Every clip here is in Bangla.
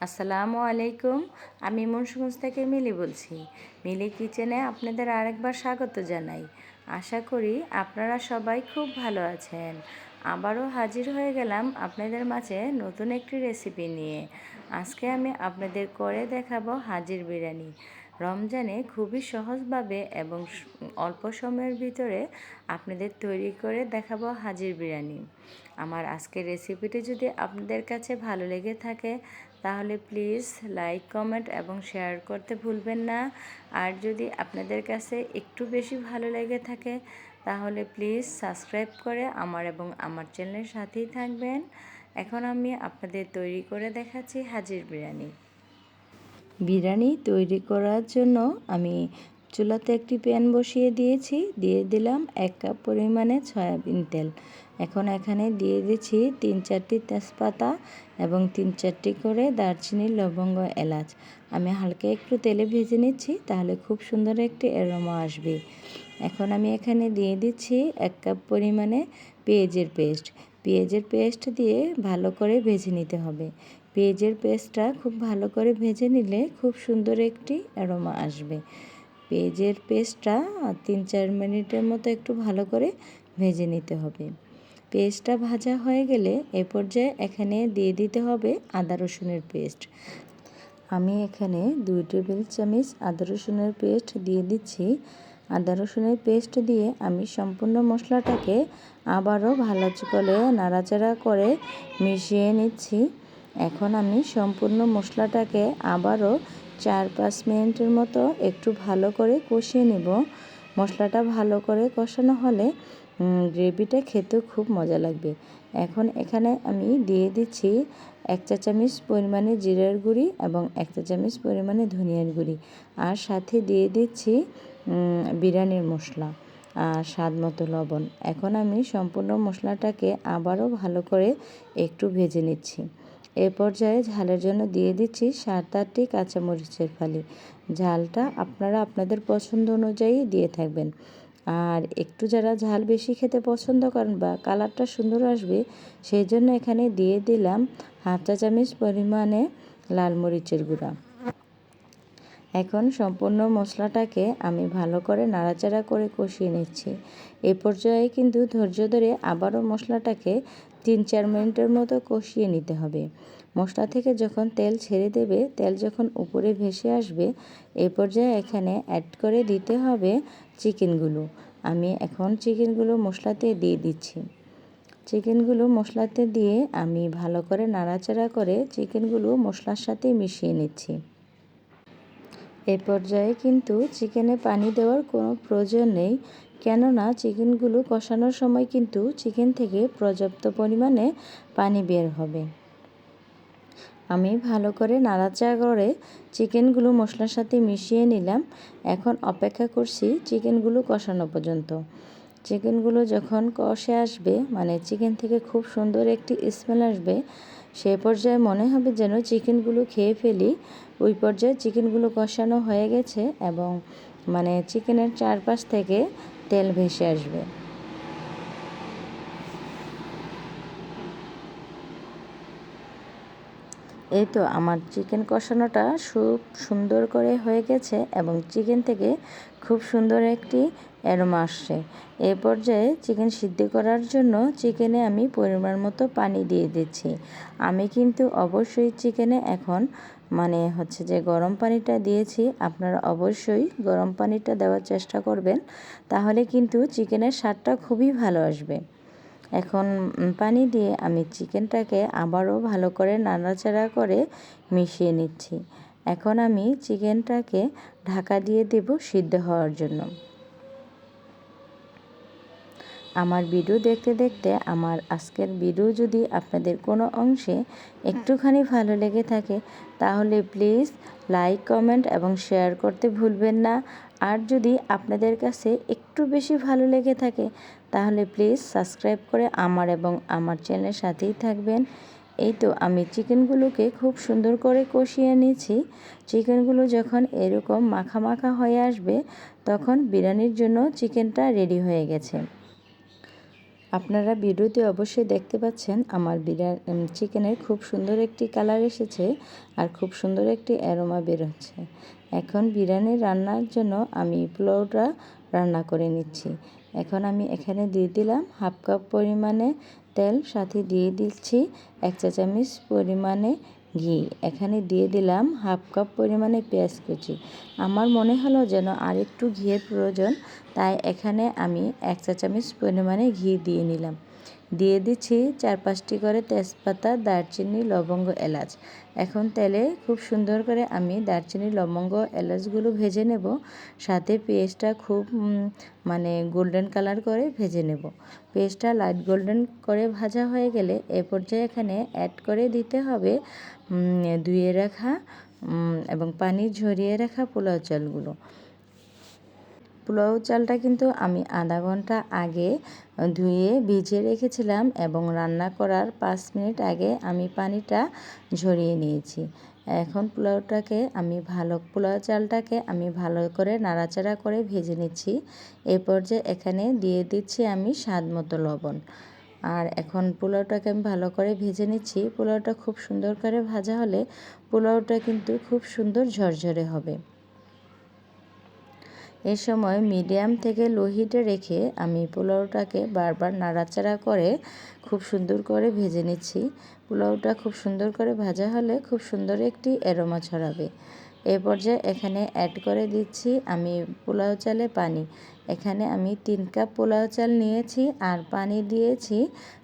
আসসালামু আলাইকুম। আমি মুন্সিগঞ্জ থেকে মিলি বলছি। মিলি কিচেনে আপনাদের আরেকবার স্বাগত জানাই। আশা করি আপনারা সবাই খুব ভালো আছেন। আবারও হাজির হয়ে গেলাম আপনাদের মাঝে নতুন একটি রেসিপি নিয়ে। আজকে আমি আপনাদের করে দেখাবো হাজির বিরিয়ানি। রমজানে খুবই সহজভাবে এবং অল্প সময়ের ভিতরে আপনাদের তৈরি করে দেখাবো হাজির বিরিয়ানি। আমার আজকের রেসিপিটি যদি আপনাদের কাছে ভালো লেগে থাকে তাহলে প্লিজ লাইক, কমেন্ট এবং শেয়ার করতে ভুলবেন না। আর যদি আপনাদের কাছে একটু বেশি ভালো লেগে থাকে, তাহলে প্লিজ সাবস্ক্রাইব করে আমার এবং আমার চ্যানেলের সাথেই থাকবেন। এখন আমি আপনাদের তৈরি করে দেখাচ্ছি হাজির বিরিয়ানি। বিরিয়ানি তৈরি করার জন্য আমি চুলাতে একটি প্যান বসিয়ে দিয়েছি। দিয়ে দিলাম এক কাপ পরিমাণে সয়াবিন তেল। এখন এখানে দিয়ে দিচ্ছি তিন চারটি তেজপাতা এবং তিন চারটি করে দারচিনি, লবঙ্গ, এলাচ। আমি হালকা একটু তেলে ভেজে নিচ্ছি, তাহলে খুব সুন্দর একটি এরোমা আসবে। এখন আমি এখানে দিয়ে দিচ্ছি এক কাপ পরিমাণে পেঁয়াজের পেস্ট। পেঁয়াজের পেস্ট দিয়ে ভালো করে ভেজে নিতে হবে। পেঁয়াজের পেস্টটা খুব ভালো করে ভেজে নিলে খুব সুন্দর একটি অ্যারোমা আসবে। পেঁয়াজের পেস্টটা তিন চার মিনিটের মতো একটু ভালো করে ভেজে নিতে হবে। পেস্টটা ভাজা হয়ে গেলে এ পর্যায়ে এখানে দিয়ে দিতে হবে আদা রসুনের পেস্ট। আমি এখানে দুই টেবিল চামচ আদা রসুনের পেস্ট দিয়ে দিচ্ছি। আদা রসুনের পেস্ট দিয়ে আমি সম্পূর্ণ মশলাটাকে আবারও ভালো করে নাড়াচাড়া করে মিশিয়ে নিচ্ছি। এখন আমি সম্পূর্ণ মশলাটাকে আবারও চার পাঁচ মিনিটের মতো একটু ভালো করে কষিয়ে নেব। মশলাটা ভালো করে কষানো হলে গ্রেভিটা খেতেও খুব মজা লাগবে। এখন এখানে আমি দিয়ে দিচ্ছি এক চা চামচ পরিমাণে জিরার গুঁড়ি এবং এক চা চামচ পরিমাণে ধনিয়ার গুঁড়ি। আর সাথে দিয়ে দিচ্ছি বিরিয়ানির মশলা আর স্বাদ মতো লবণ। এখন আমি সম্পূর্ণ মশলাটাকে আবারও ভালো করে একটু ভেজে নিচ্ছি। এ পর্যায়ে ঝালের জন্য দিয়ে দিচ্ছি সাত আটটি কাঁচামরিচের ফালি। ঝালটা আপনারা আপনাদের পছন্দ অনুযায়ী দিয়ে থাকবেন। আর একটু যারা ঝাল বেশি খেতে পছন্দ করেন বা কালারটা সুন্দর আসবে, সেই জন্য এখানে দিয়ে দিলাম হাফ চা চামচ পরিমাণে লাল মরিচের গুঁড়া। এখন সম্পূর্ণ মশলাটাকে আমি ভালো করে নাড়াচাড়া করে কষিয়ে নিচ্ছি। এ পর্যায়ে কিন্তু ধৈর্য ধরে আবারও মশলাটাকে তিন চার মিনিটের মতো কষিয়ে নিতে হবে। মশলা থেকে যখন তেল ছেড়ে দেবে, তেল যখন উপরে ভেসে আসবে, এ পর্যায়ে এখানে অ্যাড করে দিতে হবে চিকেনগুলো আমি এখন চিকেনগুলো মশলাতে দিয়ে দিচ্ছি। চিকেনগুলো মশলাতে দিয়ে আমি ভালো করে নাড়াচাড়া করে চিকেনগুলো মশলার সাথে মিশিয়ে নিচ্ছি। এ পর্যায়ে কিন্তু চিকেনে পানি দেওয়ার কোনো প্রয়োজন নেই। কেননা চিকেনগুলো কষানোর সময় কিন্তু চিকেন থেকে পর্যাপ্ত পরিমাণে পানি বের হবে। আমি ভালো করে নাড়াচাড়া করে চিকেনগুলো মশলার সাথে মিশিয়ে নিলাম। এখন অপেক্ষা করছি চিকেনগুলো কষানো পর্যন্ত। চিকেনগুলো যখন কষে আসবে মানে চিকেন থেকে খুব সুন্দর একটি স্মেল আসবে, সে পর্যায়ে মনে হবে যেন চিকেনগুলো খেয়ে ফেলি। ওই পর্যায়ে চিকেনগুলো কষানো হয়ে গেছে এবং মানে চিকেনের চারপাশ থেকে তেল ভেসে আসবে। এই তো আমার চিকেন কষানোটা খুব সুন্দর করে হয়ে গেছে এবং চিকেন থেকে খুব সুন্দর একটি অ্যারোমা আসছে। এই পর্যায়ে চিকেন সিদ্ধ করার জন্য চিকেনে আমি পরিমাণ মতো পানি দিয়ে দিচ্ছি। আমি কিন্তু অবশ্যই চিকেনে এখন মানে হচ্ছে যে গরম পানিটা দিয়েছি, আপনারা অবশ্যই গরম পানিটা দেওয়ার চেষ্টা করবেন, তাহলে কিন্তু চিকেনের স্বাদটা খুবই ভালো আসবে। এখন পানি দিয়ে আমি চিকেনটাকে আবারও ভালো করে নাড়াচাড়া করে মিশিয়ে নিচ্ছি। এখন আমি চিকেনটাকে ঢাকা দিয়ে দেব সিদ্ধ হওয়ার জন্য। আমার ভিডিও দেখতে দেখতে আমার আজকের ভিডিও যদি আপনাদের কোনো অংশে একটুখানি ভালো লেগে থাকে, তাহলে প্লিজ লাইক কমেন্ট এবং শেয়ার করতে ভুলবেন না। আর যদি আপনাদের কাছে একটু বেশি ভালো লেগে থাকে, তাহলে প্লিজ সাবস্ক্রাইব করে আমার এবং আমার চ্যানেলের সাথেই থাকবেন। এই তো আমি চিকেনগুলোকে খুব সুন্দর করে কষিয়ে নিয়েছি। চিকেনগুলো যখন এরকম মাখা মাখা হয়ে আসবে, তখন বিরিয়ানির জন্য চিকেনটা রেডি হয়ে গেছে। আপনারা ভিডিওতে অবশ্যই দেখতে পাচ্ছেন আমার বিরিয়ানি চিকেনের খুব সুন্দর একটি কালার এসেছে আর খুব সুন্দর একটি অ্যারোমা বেরোচ্ছে। এখন বিরিয়ানি রান্নার জন্য আমি পোলাওটা রান্না করে নিচ্ছি। এখন আমি এখানে দিয়ে দিলাম হাফ কাপ পরিমাণে তেল, সাথে দিয়ে দিচ্ছি এক চা চামচ পরিমাণে ঘি। এখানে দিয়ে দিলাম হাফ কাপ পরিমাণে পেঁয়াজ কুচি। আমার মনে হলো যেন আরেকটু ঘিয়ের প্রয়োজন, তাই এখানে আমি এক চা চামচ পরিমাণে ঘি দিয়ে নিলাম। দিয়ে দিচ্ছি চার পাঁচটি করে তেজপাতা, দারচিনি, লবঙ্গ, এলাচ। এখন তেলে খুব সুন্দর করে আমি দারচিনি, লবঙ্গ, এলাচগুলো ভেজে নেব। সাথে পেঁয়াজটা খুব মানে গোল্ডেন কালার করে ভেজে নেব। পেঁয়াজটা লাইট গোল্ডেন করে ভাজা হয়ে গেলে এ পর্যায়ে এখানে অ্যাড করে দিতে হবে ধুয়ে রাখা এবং পানি ঝরিয়ে রাখা পোলাও চালগুলো। পোলাও চালটা কিন্তু আমি আধা ঘণ্টা আগে ধুয়ে ভিজিয়ে রেখেছিলাম এবং রান্না করার পাঁচ মিনিট আগে আমি পানিটা ঝরিয়ে নিয়েছি। এখন পোলাওটাকে আমি ভালো, পোলাও চালটাকে আমি ভালো করে নাড়াচাড়া করে ভেজে নিচ্ছি। এ পর্যায়ে এখানে দিয়ে দিচ্ছি আমি স্বাদ মতো লবণ। আর এখন পোলাওটাকে আমি ভালো করে ভেজে নিচ্ছি। পোলাওটা খুব সুন্দর করে ভাজা হলে পোলাওটা কিন্তু খুব সুন্দর ঝরঝরে হবে। এ সময় মিডিয়াম থেকে লো হিটে রেখে আমি পোলাওটাকে বারবার নাড়াচাড়া করে খুব সুন্দর করে ভেজে নিচ্ছি। পোলাওটা খুব সুন্দর করে ভাজা হলে খুব সুন্দর একটি এরোমা ছড়াবে। এ পর্যায়ে এখানে অ্যাড করে দিচ্ছি আমি পোলাও চালে পানি। এখানে আমি তিন কাপ পোলাও চাল নিয়েছি আর পানি দিয়েছি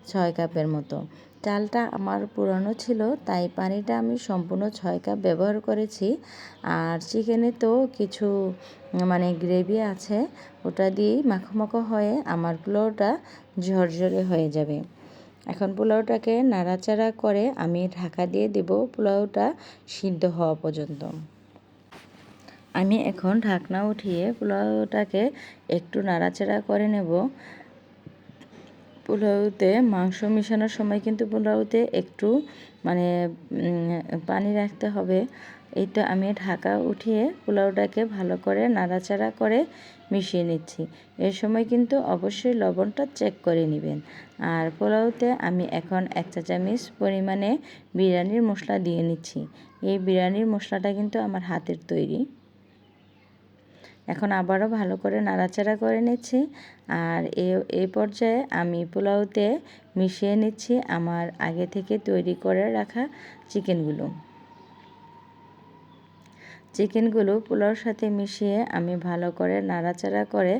ছয় কাপের মতো। চালটা আমার পুরনো ছিল, তাই পানিটা আমি সম্পূর্ণ ছয় কাপ ব্যবহার করেছি। আর চিকেনে তো কিছু মানে গ্রেভি আছে, ওটা দিয়েই মাখো হয়ে আমার পোলাওটা ঝরঝরে হয়ে যাবে। এখন পোলাওটাকে নাড়াচাড়া করে আমি ঢাকা দিয়ে দেব, পোলাওটা সিদ্ধ হওয়া পর্যন্ত। আমি এখন ঢাকনা উঠিয়ে পোলাওটাকে একটু নাড়াচাড়া করে নেব। পোলাওতে মাংস মেশানোর সময় কিন্তু পোলাওতে একটু মানে পানি রাখতে হবে। এই তো আমি ঢাকা উঠিয়ে পোলাওটাকে ভালো করে নাড়াচাড়া করে মিশিয়ে নিচ্ছি। এর সময় কিন্তু অবশ্যই লবণটা চেক করে নেবেন। আর পোলাওতে আমি এখন এক চা চামচ পরিমাণে বিরিয়ানির মশলা দিয়ে নিচ্ছি। এই বিরিয়ানির মশলাটা কিন্তু আমার হাতের তৈরি। এখন আবারও ভালো করে নাড়াচাড়া করে নিচ্ছি। আর এ পর্যায়ে আমি পোলাওতে মিশিয়ে নিচ্ছি আমার আগে থেকে তৈরি করে রাখা চিকেনগুলো। চিকেনগুলো পোলাওর সাথে মিশিয়ে আমি ভালো করে নাড়াচাড়া করে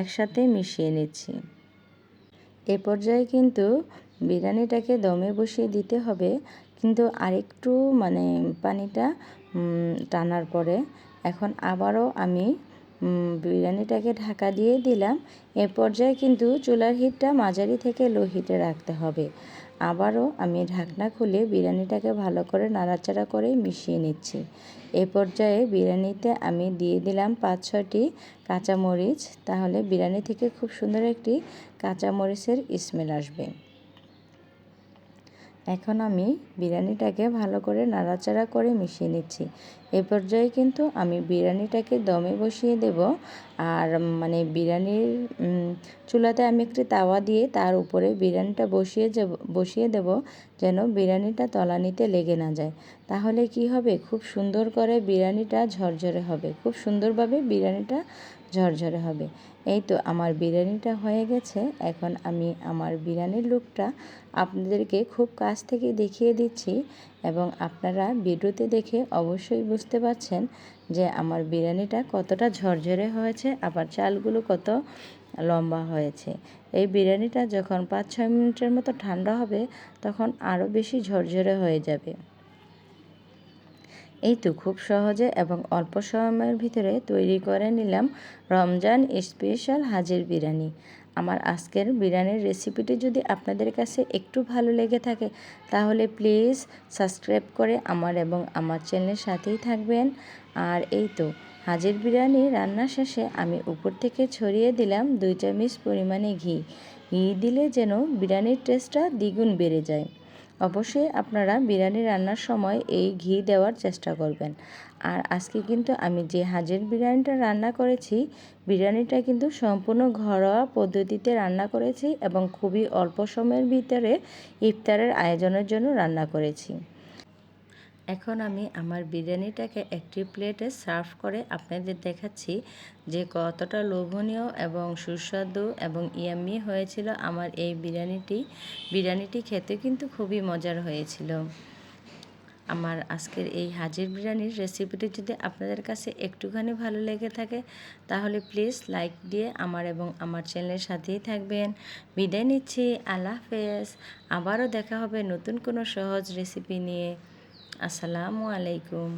একসাথে মিশিয়ে নিচ্ছি। এ পর্যায়ে কিন্তু বিরিয়ানিটাকে দমে বসিয়ে দিতে হবে, কিন্তু আরেকটু মানে পানিটা টানার পরে। এখন আবারও আমি বিরিয়ানিটাকে ঢাকা দিয়ে দিলাম। এ পর্যায়ে কিন্তু চুলার হিটটা মাঝারি থেকে লো হিটে রাখতে হবে। আবারও আমি ঢাকনা খুলে বিরিয়ানিটাকে ভালো করে নাড়াচাড়া করে মিশিয়ে নিচ্ছি। এ পর্যায়ে বিরিয়ানিতে আমি দিয়ে দিলাম পাঁচ ছটি কাঁচামরিচ। তাহলে বিরিয়ানি থেকে খুব সুন্দর একটি কাঁচামরিচের স্মেল আসবে। এখন আমি বিরিয়ানিটাকে ভালো করে নাড়াচাড়া করে মিশিয়ে নিচ্ছি। এ পর্যায়ে কিন্তু আমি বিরিয়ানিটাকে দমে বসিয়ে দেব আর মানে বিরিয়ানির চুলাতে আমি একটি তাওয়া দিয়ে তার উপরে বিরিয়ানিটা বসিয়ে যাব, বসিয়ে দেব যেন বিরিয়ানিটা তলানিতে লেগে না যায়। তাহলে কি হবে? খুব সুন্দর করে বিরিয়ানিটা ঝরঝরে হবে। খুব সুন্দরভাবে বিরিয়ানিটা ঝরঝরে হবে। এই তো আমার বিরিয়ানিটা হয়ে গেছে। এখন আমি আমার বিরিয়ানির লুকটা আপনাদেরকে খুব কাছ থেকে দেখিয়ে দিচ্ছি এবং আপনারা ভিডিওতে দেখে অবশ্যই বুঝতে পারছেন যে আমার বিরিয়ানিটা কতটা ঝরঝরে হয়েছে, আবার চালগুলো কত লম্বা হয়েছে। এই বিরিয়ানিটা যখন পাঁচ ছয় মিনিটের মতো ঠান্ডা হবে, তখন আরও বেশি ঝরঝরে হয়ে যাবে। এই তো খুব সহজে এবং অল্প সময়ের ভিতরে তৈরি করে নিলাম রমজান স্পেশাল হাজির বিরিয়ানি। আমার আজকের বিরিয়ানির রেসিপিটি যদি আপনাদের কাছে একটু ভালো লেগে থাকে, তাহলে প্লিজ সাবস্ক্রাইব করে আমার এবং আমার চ্যানেলের সাথেই থাকবেন। আর এই তো হাজির বিরিয়ানি রান্না শেষে আমি উপর থেকে ছড়িয়ে দিলাম দুই চামচ পরিমাণে ঘি। ঘি দিলে যেন বিরিয়ানির টেস্টটা দ্বিগুণ বেড়ে যায়। অবশ্যই আপনারা বিরিয়ানি রান্নার সময় এই ঘি দেওয়ার চেষ্টা করবেন। আর আজকে কিন্তু আমি যে হাজের বিরিয়ানিটা রান্না করেছি, বিরিয়ানিটা কিন্তু সম্পূর্ণ ঘরোয়া পদ্ধতিতে রান্না করেছি এবং খুবই অল্প সময়ের ভিতরে ইফতারের আয়োজনের জন্য রান্না করেছি। এখন আমি আমার বিরিয়ানিটাকে একটি প্লেটে সার্ভ করে আপনাদের দেখাচ্ছি যে কতটা লোভনীয় এবং সুস্বাদু এবং ইয়াম্মি হয়েছিল আমার এই বিরিয়ানিটি। বিরিয়ানিটি খেতে কিন্তু খুবই মজার হয়েছিল। আমার আজকের এই হাজির বিরিয়ানির রেসিপিটি যদি আপনাদের কাছে একটুখানি ভালো লেগে থাকে, তাহলে প্লিজ লাইক দিয়ে আমার এবং আমার চ্যানেলের সাথেই থাকবেন। বিদায় নিচ্ছি, আল্লাহ হাফেজ। আবারও দেখা হবে নতুন কোনো সহজ রেসিপি নিয়ে। আসসালামু আলাইকুম।